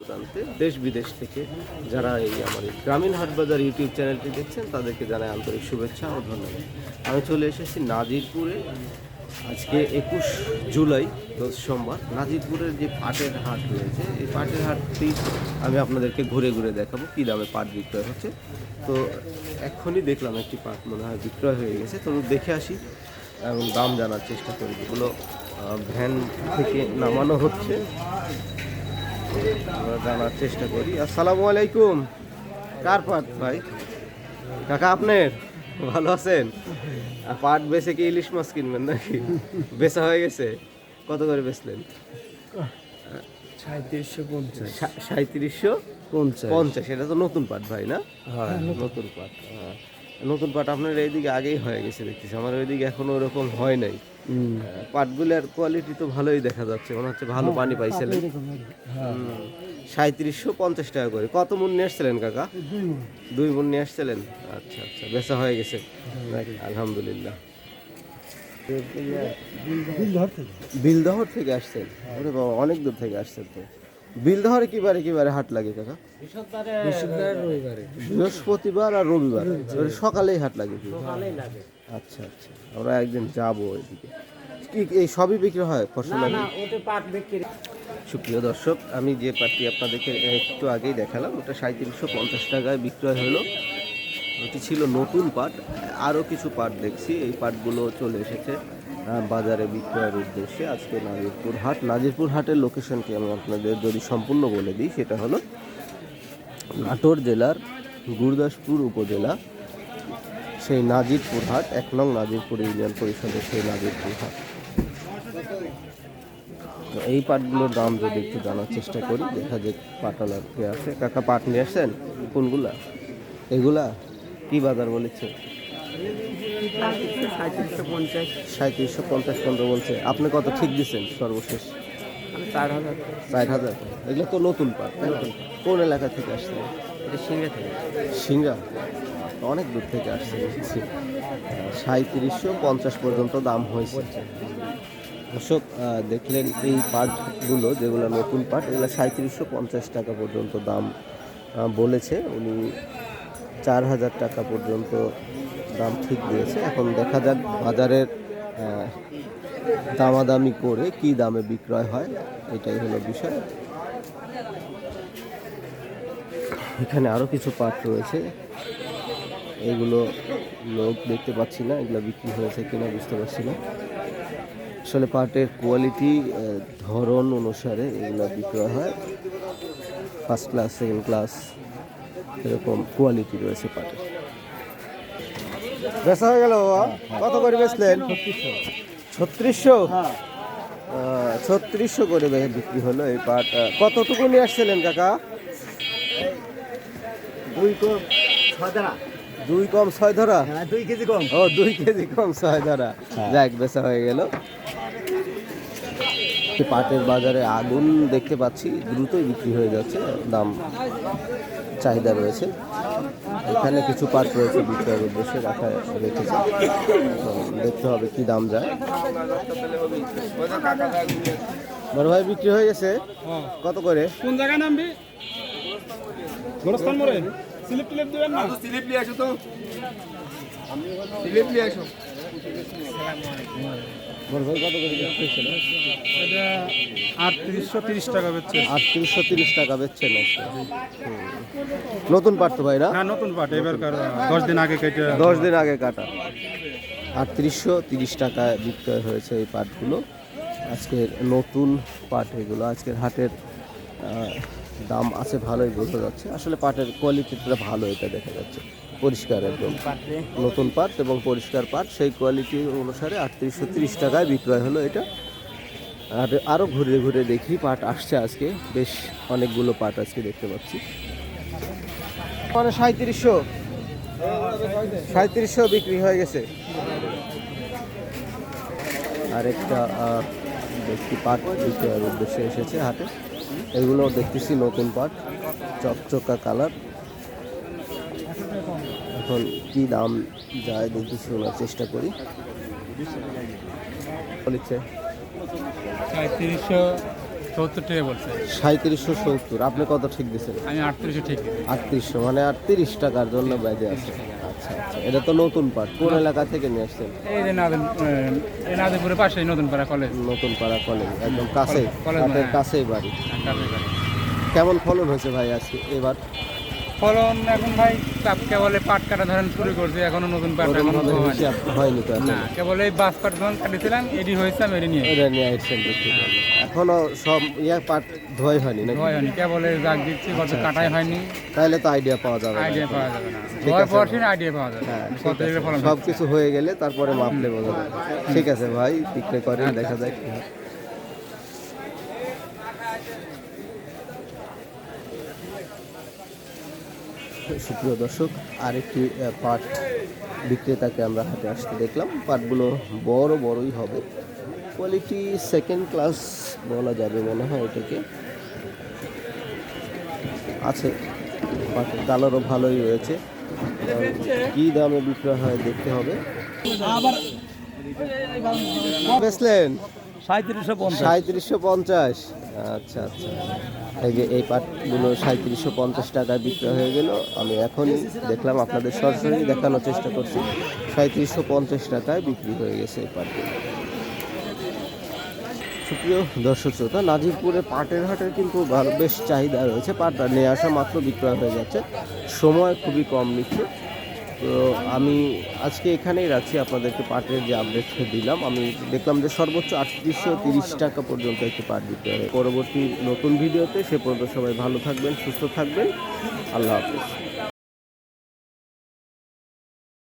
প্রান্তে দেশ বিদেশ থেকে যারা এই আমার গ্রামীণ হাটবাজার ইউটিউব চ্যানেলটি দেখছেন, তাদেরকে জানাই আন্তরিক শুভেচ্ছা ও ধন্যবাদ। আমি চলে এসেছি নাজিরপুরে। আজকে একুশ জুলাই, রোজ সোমবার। নাজিরপুরের যে পাটের হাট রয়েছে, এই পাটের হাটটি আমি আপনাদেরকে ঘুরে ঘুরে দেখাবো, কী দামে পাট বিক্রয় হচ্ছে। তো এক্ষুনি দেখলাম একটি পাট মনে হয় বিক্রয় হয়ে গেছে। তো দেখে আসি এবং দাম জানার চেষ্টা করি। যেগুলো ভ্যান থেকে নামানো হচ্ছে। আমরা জানার চেষ্টা করি। আসসালামু আলাইকুম। কার পাট ভাই? কাকা আপনার? ভালো আছেন? পাট বেচে কি ইলিশ মাছ কিনবেন নাকি? বেচা হয়ে গেছে? কত করে বেচলেন? সাঁত্রিশশো পঞ্চাশ। সা- সাঁইত্রিশশো পঞ্চাশ। পঞ্চাশ। এটা তো নতুন পাট ভাই না? হ্যাঁ নতুন পাট। হ্যাঁ। নতুন পাট আপনার এইদিকে আগেই হয়ে গেছে দেখতেছি। আমার ওইদিকে এখনও ওরকম হয় নাই। পাটগুলোর কোয়ালিটি তো ভালোই দেখা যাচ্ছে। মনে হচ্ছে ভালো পানি পাইছিলেন। সাঁত্রিশশো পঞ্চাশ টাকা করে। কত মন নিয়ে আসছিলেন কাকা? দুই মন। নিয়ে আসছিলেন? আচ্ছা আচ্ছা বেচা হয়ে গেছে। আলহামদুলিল্লাহ। বিলদহর থেকে। আসছেন? ওরে বাবা অনেক দূর থেকে আসছেন তো। বিলদহরে কিবারে কিবারে হাট লাগে কাকা? বৃহস্পতিবার আর রবিবার। সকালেই হাট লাগে কি আচ্ছা আচ্ছা। আমরা একদিন যাব ওইদিকে কি এই সবই বিক্রি হয় ফসল সুপ্রিয় দর্শক আমি যে পাটটি আপনাদেরকে একটু আগেই দেখালাম ওটা সাঁত্রিশশো পঞ্চাশ টাকায় বিক্রয় হলো। ওটি ছিল নতুন পাট আরও কিছু পাট দেখছি। এই পাটগুলো চলে এসেছে বাজারে বিক্রয়ের উদ্দেশ্যে। আজকে নাজিরপুর হাট নাজিরপুর হাটের লোকেশনটি আমি আপনাদের যদি সম্পূর্ণ বলে দিই সেটা হলো নাটোর জেলার গুরদাসপুর উপজেলা। সেই নাজিরপুর হাট এক নং নাজিরপুর ইউনিয়ন পরিষদের সেই নাজিরপুর হাট তো এই পাটগুলোর দাম যদি একটু জানার চেষ্টা করি দেখা যাক পাটালার কে আছে। কাকা পাট নিয়ে আসছেন? কোনগুলা? এগুলা কি বাজার বলেছে? সাঁত্রিশশো পঞ্চাশ। পনেরো বলছে। আপনি কত ঠিক দিচ্ছেন সর্বশেষ? চার হাজার। ষাট হাজার এগুলো তো নতুন পাট কোন এলাকা থেকে আসছে? এটা সিঙ্গে থেকে। অনেক দূর থেকে আসছে দেখছি। সাঁত্রিশশো পঞ্চাশ পর্যন্ত দাম হয়েছে। দর্শক দেখলেন এই পাটগুলো, যেগুলো নতুন পাট, এগুলো সাঁত্রিশশো পঞ্চাশ টাকা পর্যন্ত দাম বলেছে। উনি চার হাজার টাকা পর্যন্ত দাম ঠিক দিয়েছে। এখন দেখা যাক বাজারের দামাদামি করে কি দামে বিক্রয় হয়, এটাই হলো বিষয়। এখানে আরও কিছু পাট রয়েছে। এগুলো লোক দেখতে পাচ্ছি না এগুলো বিক্রি হয়েছে কিনা বুঝতে পারছি না। আসলে পাটের কোয়ালিটি ধরন অনুসারে এগুলো বিক্রয় হয়। ফার্স্ট ক্লাস সেকেন্ড ক্লাস এরকম কোয়ালিটি রয়েছে পাটের। বেচা হয়ে গেল বাবা। কত করে বেচলেন? ছত্রিশশো। ছত্রিশশো? করে বে- বিক্রি হলো এই পাট। কতটুকু নিয়ে আসছিলেন কাকা? দুই ছয়দানা দুই কম ছয় ধরা? হ্যাঁ দুই কেজি কম। ও দুই কেজি কম ছয় ধরা। যাক বেচা হয়ে গেল। এই পাটের বাজারে আগুন দেখতে পাচ্ছি দ্রুতই বিক্রি হয়ে যাচ্ছে দাম চাহিদা রয়েছে। এখানে কিছু পাট রয়েছে বিক্রয়ের উদ্দেশ্যে রাখা রেখেছে। দেখতে হবে কি দাম যায়। বড় ভাই বিক্রি হয়ে গেছে। কত করে? কোন জায়গায় নামবি? গোরস্থান মোড়ে? স্লিপ টিলিপ দিবেন না? স্লিপ নিয়ে আসো তো। স্লিপ নিয়ে আসো। ভাই টাকা টাকা। নতুন পাট তো ভাইরা হ্যাঁ নতুন পাট এবারকার দশ দিন আগে কেটে দশ দিন আগে কাটা। আটত্রিশশো তিরিশ টাকায় বিক্রয় হয়েছে এই পাটগুলো। আজকের নতুন পাট এগুলো। আজকের হাটের আহ, দাম আছে ভালোই বোঝা যাচ্ছে। আসলে পাটের কোয়ালিটিটা ভালো এটা দেখা যাচ্ছে। পরিষ্কার একদম। নতুন পাট এবং পরিষ্কার পাট সেই কোয়ালিটি অনুসারে আটত্রিশশো তিরিশ টাকায় বিক্রয় হলো এটা। আর আরও ঘুরে ঘুরে দেখি পাট আসছে আজকে। বেশ অনেকগুলো পাট আজকে দেখতে পাচ্ছি। মানে সাঁত্রিশশো সাঁত্রিশশো বিক্রি হয়ে গেছে। আরেকটা ব্যক্তি পাট বিক্রয়ের উদ্দেশ্যে এসেছে হাটে। এগুলো দেখতেছি নতুন পাট চকচকা কালার। এখন কি দাম যায় দেখি শোনার চেষ্টা করি। বলেছে? সাঁত্রিশশো সত্তর আপনি কত ঠিক দিচ্ছেন আমি আটত্রিশশো ঠিক আটত্রিশশো মানে আটত্রিশ টাকার জন্য বেঁধে আছে। আচ্ছা আচ্ছা এটা তো নতুন পাট কোন এলাকা থেকে নিয়ে আসছেন? এই যে নাদিম এই পাশে নতুন পাড়া কলেজ নতুন পাড়া কলেজ একদম কাছে কলেজের হ্যাঁ। কাছেই বাড়ি। কেমন ফলন হয়েছে ভাই আজকে এবার? ফলন এখন ভাই কেবলে পাট কাটা ধরেন শুরু করছে এখনও নতুন পাট এখনও হয়নি। তো না কেবল এই বাস পাট যখন কাটিয়েছিলাম এডি হয়েছে আমি নিয়ে এটা নিয়ে আসছেন এখনও সব ইয়া পাট ধোয়াই হয়নি হয় হয়নি কেবল জাগ দিচ্ছি কত কাটাই হয়নি। তাহলে তো আইডিয়া পাওয়া যাবে না। আইডিয়া পাওয়া যাবে না। হয় আছে আইডিয়া পাওয়া যাবে। হ্যাঁ, কত ফলন সব কিছু হয়ে গেলে তারপরে মাপলে বোঝা ঠিক আছে ভাই বিক্রয় করেন দেখা যাক সুপ্রিয় দর্শক আরেকটি পাট বিক্রেতাকে আমরা হাতে আসতে দেখলাম। পাটগুলো বড় বড়ই হবে। কোয়ালিটি সেকেন্ড ক্লাস বলা যাবে মনে হয় এটাকে। আছে। পাটের কালারও ভালোই রয়েছে। কি দামে বিক্রয় হয় দেখতে হবে। বেচলেন পঞ্চাশ। আচ্ছা আচ্ছা। এই যে এই পাটগুলো পঞ্চাশ টাকায় বিক্রয় হয়ে আমি এখনই দেখলাম আপনাদের দেখানোর চেষ্টা করছি। পঞ্চাশ টাকায় বিক্রি হয়ে গেছে এই পাটগুলো। নাজিরপুরে পাটের হাটের কিন্তু বেশ চাহিদা রয়েছে। পাটটা নিয়ে আসা মাত্র বিক্রয় হয়ে যাচ্ছে। সময় খুবই কম নিচ্ছে। তো আমি আজকে এখানেই রাখছি, আপনাদেরকে পাটের যে আপডেট দিলাম। আমি দেখলাম যে সর্বোচ্চ আটত্রিশশো তিরিশ টাকা পর্যন্ত একটি পাট দিতে হবে। পরবর্তী নতুন ভিডিওতে সে পর্যন্ত সবাই ভালো থাকবেন, সুস্থ থাকবেন। আল্লাহ হাফিজ।